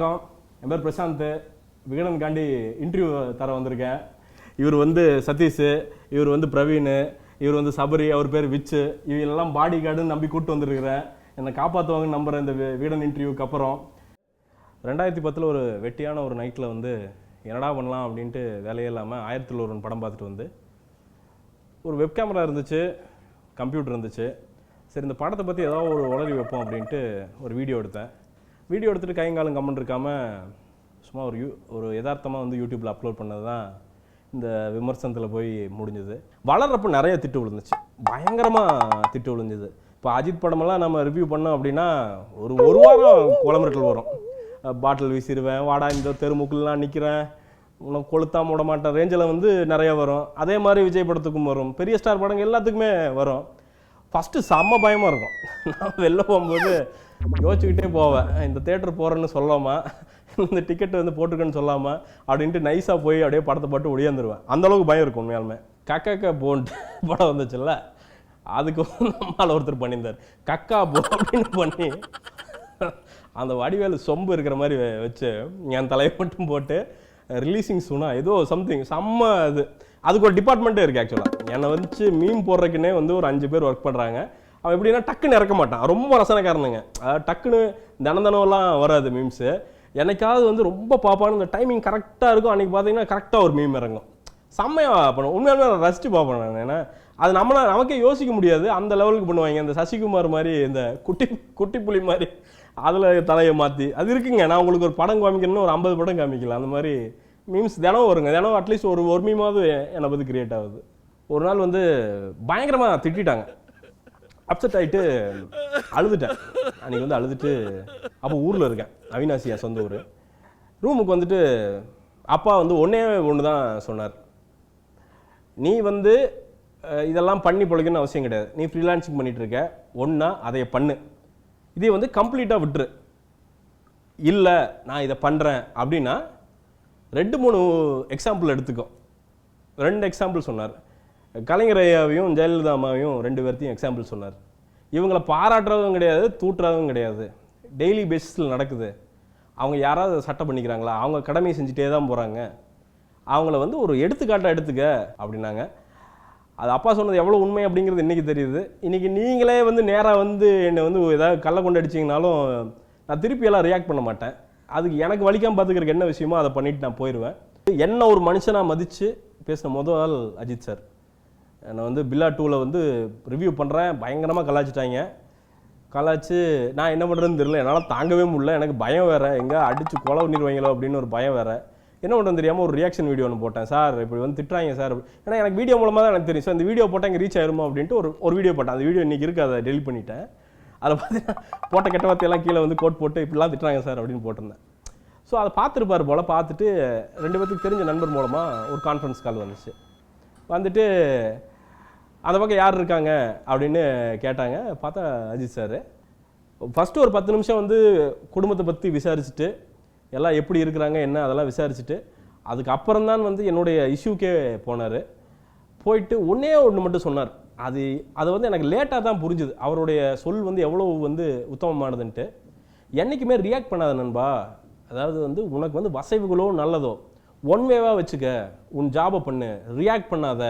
வணக்கம். என் பேர் பிரசாந்த். விகடனுக்காண்டி இன்டர்வியூ தர வந்திருக்கேன். இவர் வந்து சதீஷ் இவர் வந்து பிரவீன் இவர் வந்து சபரி அவர் பேர் விச்சு. இவையெல்லாம் பாடி கார்டுன்னு நம்பி கூப்பிட்டு வந்திருக்கிறேன். என்னை காப்பாற்றுவாங்கன்னு நம்புகிறேன் இந்த வி- இன்டர்வியூக்கு அப்புறம். ரெண்டாயிரத்தி பத்தில் ஒரு வெட்டியான ஒரு நைட்டில் வந்து என்னடா பண்ணலாம் அப்படின்ட்டு வேலையே இல்லாமல் ஆயிரத்தி ஒரு படம் பார்த்துட்டு வந்து ஒரு வெப் கேமரா இருந்துச்சு கம்ப்யூட்டர் இருந்துச்சு. சரி இந்த படத்தை பற்றி ஏதாவது ஒரு உளறி வைப்போம் அப்படின்ட்டு ஒரு வீடியோ எடுத்தேன். வீடியோ எடுத்துகிட்டு கைங்காலம் கமெண்ட் இருக்காமல் சும்மா ஒரு யூ ஒரு யதார்த்தமாக வந்து யூடியூப்பில் அப்லோட் பண்ணது தான் இந்த விமர்சனத்தில் போய் முடிஞ்சது. வளர்றப்ப நிறைய திட்டு விழுந்துச்சு. பயங்கரமாக திட்டு விழுந்தது. இப்போ அஜித் படமெல்லாம் நம்ம ரிவ்யூ பண்ணோம் அப்படின்னா ஒரு ஒரு வாரம் குளமிரட்டல் வரும். பாட்டில் வீசிடுவேன் வாடா இந்த தெருமுக்குலாம் நிற்கிறேன் உனக்கு கொளுத்தா மூட மாட்டேன். ரேஞ்சில் வந்து நிறைய வரும். அதே மாதிரி விஜய் படத்துக்கும் வரும். பெரிய ஸ்டார் படங்கள் எல்லாத்துக்குமே வரும். ஃபஸ்ட்டு செம்ம பயமாக இருக்கும். நான் வெளில போகும்போது யோசிச்சுக்கிட்டே போவேன். இந்த தேட்டர் போகிறேன்னு சொல்லாமா? இந்த டிக்கெட் வந்து போட்டிருக்கேன்னு சொல்லாமா? அப்படின்ட்டு நைஸாக போய் அப்படியே படத்தை போட்டு ஒடியாந்துருவேன். அந்த அளவுக்கு பயம் இருக்கும் உண்மையாலுமே. கக்காக்கா போன்ட்டு படம் வந்துச்சுல்ல? அதுக்கு நம்மால் ஒருத்தர் பண்ணியிருந்தார். கக்கா போ அப்படின்னு பண்ணி அந்த வடிவேலு சொம்பு இருக்கிற மாதிரி வச்சு என் தலையை மட்டும் போட்டு ரிலீசிங் சூனா ஏதோ சம்திங் செம்ம இது. அதுக்கு ஒரு டிபார்ட்மெண்ட்டே இருக்குது ஆக்சுவலாக என்னை வச்சு மீன் போடுறதுக்குன்னே வந்து ஒரு அஞ்சு பேர் ஒர்க் பண்ணுறாங்க அவன் எப்படின்னா டக்குன்னு இறக்க மாட்டான். ரொம்ப ரசனைக்காரனுங்க. டக்குன்னு தினம் தினம்லாம் வராது மீம்ஸு என்னைக்காவது வந்து ரொம்ப பார்ப்பானு இந்த டைமிங் கரெக்டாக இருக்கும். அன்றைக்கி பார்த்தீங்கன்னா கரெக்டாக ஒரு மீம் இறங்கும். செம்மையாக பண்ணுவோம் உண்மையாலுமே நான் ரசித்து பார்ப்பேன் நான். ஏன்னா அது நம்மள நமக்கே யோசிக்க முடியாது. அந்த லெவலுக்கு பண்ணுவாங்க. இந்த சசிகுமார் மாதிரி இந்த குட்டி குட்டி புலி மாதிரி அதில் தலையை மாற்றி அது இருக்குங்க. நான் உங்களுக்கு ஒரு படம் காமிக்கணும்னு ஒரு ஐம்பது படம் காமிக்கலாம். அந்த மாதிரி மீம்ஸ் தினம் வருங்க. தினம் அட்லீஸ்ட் ஒரு ஒரு மீமாவது என்னை பற்றி கிரியேட் ஆகுது. ஒரு நாள் வந்து பயங்கரமாக திட்டாங்க அப்செட் ஆகிட்டு அழுதுட்டேன். அன்றைக்கி வந்து அழுதுட்டு அப்போ ஊரில் இருக்கேன். அவினாசி என் சொந்த ஊர். ரூமுக்கு வந்துட்டு அப்பா வந்து ஒன்றே ஒன்று தான் சொன்னார். நீ வந்து இதெல்லாம் பண்ணி பொழைக்கணும்னு அவசியம் கிடையாது. நீ ஃப்ரீலான்சிங் பண்ணிகிட்டு இருக்க. ஒன்றா அதை பண்ணு. இதே வந்து கம்ப்ளீட்டாக விட்டுரு. இல்லை நான் இதை பண்ணுறேன் அப்படின்னா ரெண்டு மூணு எக்ஸாம்பிள் எடுத்துக்கோ. ரெண்டு எக்ஸாம்பிள் சொன்னார். கலைஞர் ஐயாவையும் ஜெயலலிதா அம்மாவையும் ரெண்டு பேர்த்தையும் எக்ஸாம்பிள் சொன்னார். இவங்களை பாராட்டுறதும் கிடையாது தூட்டுறதும் கிடையாது. டெய்லி பேசிஸில் நடக்குது. அவங்க யாராவது சட்டை பண்ணிக்கிறாங்களா? அவங்க கடமையை செஞ்சுட்டே தான் போகிறாங்க அவங்கள வந்து ஒரு எடுத்துக்காட்டாக எடுத்துக்க அப்படின்னாங்க. அது அப்பா சொன்னது எவ்வளோ உண்மை அப்படிங்கிறது இன்றைக்கி தெரியுது. இன்றைக்கி நீங்களே வந்து நேராக வந்து என்னை வந்து ஏதாவது கள்ள கொண்டு அடிச்சிங்கனாலும் நான் திருப்பி எல்லாம் ரியாக்ட் பண்ண மாட்டேன். அதுக்கு எனக்கு வலிக்காமல் பார்த்துக்கிறதுக்கு என்ன விஷயமோ அதை பண்ணிட்டு நான் போயிடுவேன் என்ன ஒரு மனுஷனாக மதித்து பேசின முதல் அஜித் சார் நான் வந்து பில்லா டூவில் வந்து ரிவ்யூ பண்ணுறேன் பயங்கரமாக கலாய்ச்சிட்டாங்க. கலாய்ச்சி நான் என்ன பண்ணுறதுன்னு தெரியல. என்னால் தாங்கவே முடியல. எனக்கு பயம் வேறு. எங்கே அடித்து கொலை பண்ணிடுவாங்களோ அப்படின்னு ஒரு பயம் வேறு. என்ன பண்ணுறது தெரியாமல் ஒரு ரியாக்ஷன் வீடியோ ஒன்று போட்டேன். சார் இப்படி வந்து திட்டுறாங்க சார். ஏன்னா எனக்கு வீடியோ மூலமாக தான் எனக்கு தெரியும். சார் இந்த வீடியோ போட்டால் இங்கே ரீச் ஆயிருமா அப்படின்ட்டு ஒரு ஒரு வீடியோ போட்டேன். அந்த வீடியோ இன்றைக்கி இருக்குது அதை டெலிட் பண்ணிட்டேன். அதை பார்த்தீங்கன்னா போட்ட கெட்ட வார்த்தையெல்லாம் கீழே வந்து கோட் போட்டு இப்படிலாம் திட்டுறாங்க சார் அப்படின்னு போட்டிருந்தேன். ஸோ அதை பார்த்துருப்பார் போல். பார்த்துட்டு ரெண்டு பேர்த்துக்கு தெரிஞ்ச நண்பர் மூலமாக ஒரு கான்ஃபரன்ஸ் கால் வந்துச்சு. வந்துட்டு அந்த பக்கம் யார் இருக்காங்க? அப்படின்னு கேட்டாங்க. பார்த்தா அஜித் சார். ஃபஸ்ட்டு ஒரு பத்து நிமிஷம் வந்து குடும்பத்தை பற்றி விசாரிச்சுட்டு எல்லாம் எப்படி இருக்கிறாங்க என்ன அதெல்லாம் விசாரிச்சுட்டு அதுக்கப்புறம் தான் வந்து என்னுடைய இஷ்யூக்கே போனார். போயிட்டு ஒன்றே ஒன்று மட்டும் சொன்னார். அது அது வந்து எனக்கு லேட்டாக தான் புரிஞ்சுது. அவருடைய சொல் வந்து எவ்வளோ வந்து உத்தமமானதுன்ட்டு. என்றைக்குமே ரியாக்ட் பண்ணாத நண்பா. அதாவது வந்து உனக்கு வந்து வசைவுகளோ நல்லதோ ஒன் வேவாக வச்சுக்க. உன் ஜாபை பண்ணு. ரியாக்ட் பண்ணாத.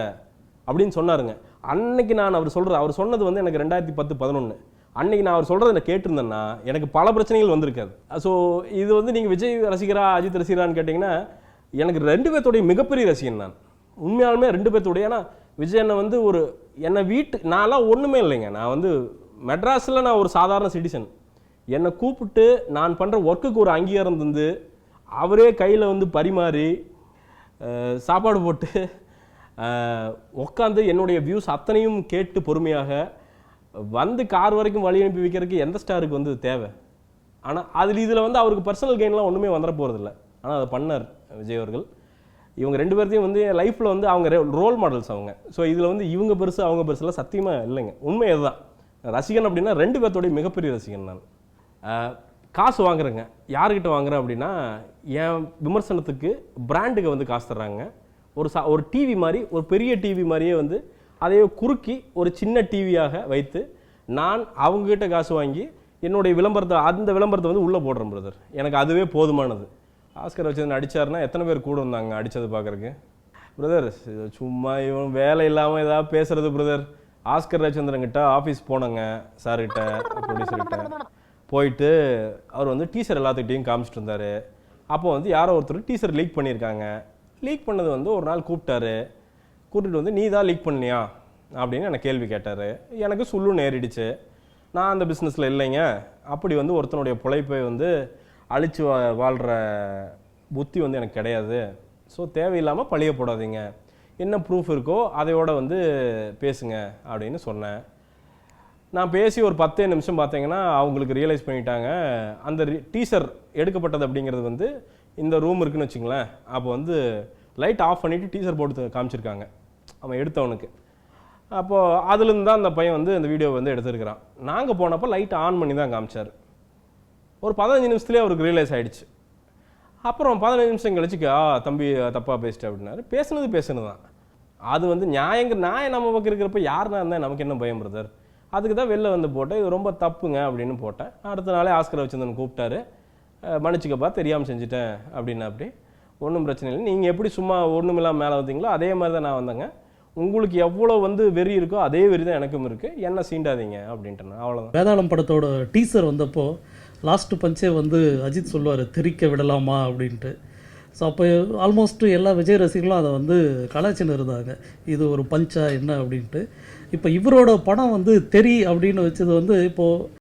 அப்படின்னு சொன்னாருங்க. அன்னைக்கு நான் அவர் சொல்கிறது அவர் சொன்னது வந்து எனக்கு ரெண்டாயிரத்தி பத்து பதினொன்று அன்னைக்கு நான் அவர் சொல்கிறத நான் கேட்டிருந்தேன்னா எனக்கு பல பிரச்சனைகள் வந்திருக்காது. ஸோ இது வந்து நீங்கள் விஜய் ரசிகரா அஜித் ரசிகரான்னு கேட்டிங்கன்னா எனக்கு ரெண்டு பேர்த்துடைய மிகப்பெரிய ரசிகன் நான். உண்மையாலுமே ரெண்டு பேர்த்துடைய ஏன்னா விஜய் அண்ணன் வந்து ஒரு என்னை வீட்டு நான்லாம் ஒன்றுமே இல்லைங்க. நான் வந்து மெட்ராஸில் நான் ஒரு சாதாரண சிட்டிசன். என்னை கூப்பிட்டு நான் பண்ணுற ஒர்க்குக்கு ஒரு அங்கீகாரம் தந்து அவரே கையில் வந்து பரிமாறி சாப்பாடு போட்டு உட்காந்து என்னுடைய வியூஸ் அத்தனையும் கேட்டு பொறுமையாக வந்து கார் வரைக்கும் வழி அனுப்பி வைக்கிறதுக்கு எந்த ஸ்டாருக்கு வந்து தேவை? ஆனால் அதில் இதில் வந்து அவருக்கு பர்சனல் கெயின்லாம் ஒன்றுமே வந்துட போகிறதில்ல ஆனால் அதை பண்ணார் விஜய் அவர்கள். இவங்க ரெண்டு பேர்த்தையும் வந்து என் லைஃப்பில் வந்து அவங்க ரோல் மாடல்ஸ் அவங்க. ஸோ இதில் வந்து இவங்க பெருசு அவங்க பெருசுலாம் சத்தியமாக இல்லைங்க. உண்மை இதுதான் ரசிகன் அப்படின்னா ரெண்டு பேர்த்தோடைய மிகப்பெரிய ரசிகன் நான். காசு வாங்குறேங்க. யார்கிட்ட வாங்குறேன் அப்படின்னா என் விமர்சனத்துக்கு பிராண்டுக்கு வந்து காசு தர்றாங்க. ஒரு சா ஒரு டிவி மாதிரி ஒரு பெரிய டிவி மாதிரியே வந்து அதையே குறுக்கி ஒரு சின்ன டிவியாக வைத்து நான் அவங்ககிட்ட காசு வாங்கி என்னுடைய விளம்பரத்தை அந்த விளம்பரத்தை வந்து உள்ளே போடுறேன் பிரதர் எனக்கு அதுவே போதுமானது. ஆஸ்கர் வச்சு அடிச்சாருன்னா எத்தனை பேர் கூட வந்தாங்க அடித்தது பார்க்குறக்கு பிரதர் சும்மா இவன் வேலை இல்லாமல் ஏதாவது பேசுறது பிரதர் ஆஸ்கர் ரவிச்சந்திரன் கிட்ட ஆஃபீஸ் போனோங்க சார்கிட்ட ப்ரொடியூசர்கிட்ட போயிட்டு அவர் வந்து டீசர் எல்லாத்துக்கிட்டையும் காமிச்சிட்டு இருந்தார். அப்போ வந்து யாரோ ஒருத்தர் டீசர் லீக் பண்ணியிருக்காங்க. லீக் பண்ணது வந்து ஒரு நாள் கூப்பிட்டாரு. கூட்டிட்டு வந்து நீ தான் லீக் பண்ணியா அப்படின்னு எனக்கு கேள்வி கேட்டார். எனக்கு சுள்ளு நேரிடுச்சு. நான் அந்த பிஸ்னஸில் இல்லைங்க. அப்படி வந்து ஒருத்தனுடைய பிழைப்பை வந்து அழித்து வா வாழ்கிற புத்தி வந்து எனக்கு கிடையாது. ஸோ தேவையில்லாமல் பழிய போடாதீங்க. என்ன ப்ரூஃப் இருக்கோ அதையோட வந்து பேசுங்க அப்படின்னு சொன்னேன். நான் பேசி ஒரு பத்தே நிமிஷம் பார்த்தீங்கன்னா அவங்களுக்கு ரியலைஸ் பண்ணிட்டாங்க. அந்த டீசர் எடுக்கப்பட்டது அப்படிங்கிறது வந்து இந்த ரூம் இருக்குன்னு வச்சுங்களேன். அப்போ வந்து லைட் ஆஃப் பண்ணிவிட்டு டீசர் போட்டு காமிச்சிருக்காங்க. அவன் எடுத்தவனுக்கு. அப்போது அதுலேருந்து தான் அந்த பையன் வந்து அந்த வீடியோ வந்து எடுத்திருக்கிறான். நாங்கள் போனப்போ லைட் ஆன் பண்ணி தான் காமிச்சார். ஒரு பதினஞ்சு நிமிஷத்துலேயே அவருக்கு ரியலைஸ் ஆகிடுச்சு அப்புறம் பதினஞ்சு நிமிஷம் கழிச்சு ஆ தம்பி தப்பாக பேசிட்டு அப்படின்னாரு. பேசுனது பேசுனது தான். அது வந்து நியாயங்க நியாயம் நம்ம பக்கம் இருக்கிறப்ப யாருனா இருந்தால் நமக்கு என்ன பயம் பிரதர் அதுக்கு தான் வெளில வந்து போட்டேன். இது ரொம்ப தப்புங்க அப்படின்னு போட்டேன். அடுத்த நாளே ஆஸ்கர் வச்சிருந்தன் கூப்பிட்டாரு. மன்னிச்சுக்கப்பா தெரியாமல் செஞ்சுட்டேன் அப்படின்னு அப்படி. ஒன்றும் பிரச்சனை இல்லை. நீங்கள் எப்படி சும்மா ஒன்றுமில்லாமல் மேலே வந்தீங்களோ அதே மாதிரி தான் நான் வந்தேங்க. உங்களுக்கு எவ்வளோ வந்து வெறி இருக்கோ அதே வெறி தான் எனக்கும் இருக்குது என்ன சீண்டாதீங்க அப்படின்ட்டு அவ்வளோதான் வேதாளம் படத்தோட டீசர் வந்தப்போ லாஸ்ட் பஞ்சே வந்து அஜித் சொல்லுவார் தெரிக்க விடலாமா? அப்படின்ட்டு. ஸோ அப்போ ஆல்மோஸ்ட் எல்லா விஜய் ரசிகர்களும் அதை வந்து கலாச்சினு இருந்தாங்க. இது ஒரு பஞ்சா என்ன? அப்படின்ட்டு. இப்போ இவரோட படம் வந்து தெரி அப்படின்னு வச்சது வந்து இப்போது